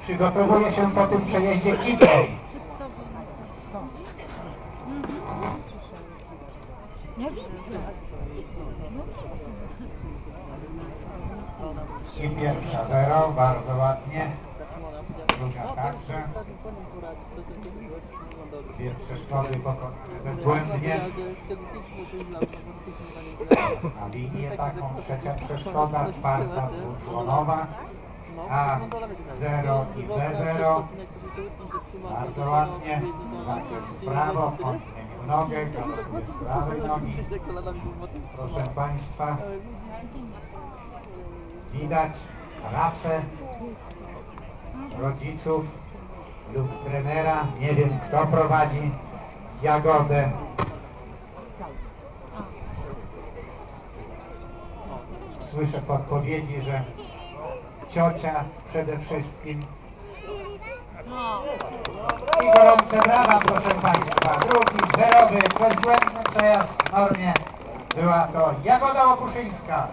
Przygotowuje się po tym przejeździe widzę. I pierwsza zero, bardzo ładnie. Druga także. Dwie przeszkody pokonane bezbłędnie. Na linię taką, trzecia przeszkoda, czwarta dwuczłonowa. A0 i B0. Bardzo ładnie. Zakręt w prawo, kąt zmienił nogę, galopuje z prawej nogi. Proszę Państwa, widać pracę rodziców lub trenera, nie wiem kto prowadzi Jagodę. Słyszę podpowiedzi, że ciocia przede wszystkim. I gorące brawa proszę Państwa. Drugi zerowy, bezbłędny przejazd w normie. Była to Jagoda Okuszyńska.